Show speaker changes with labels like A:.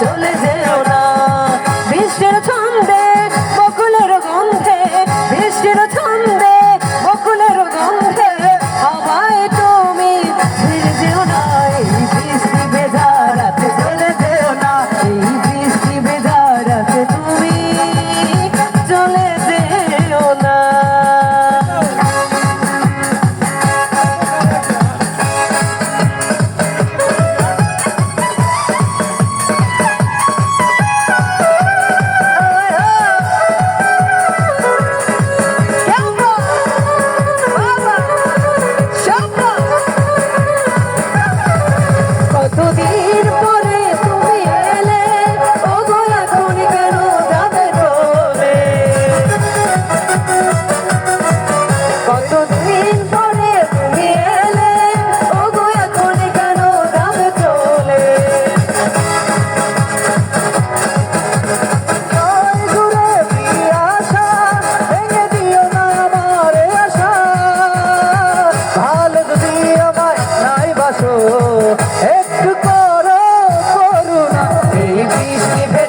A: চলে Happy birthday.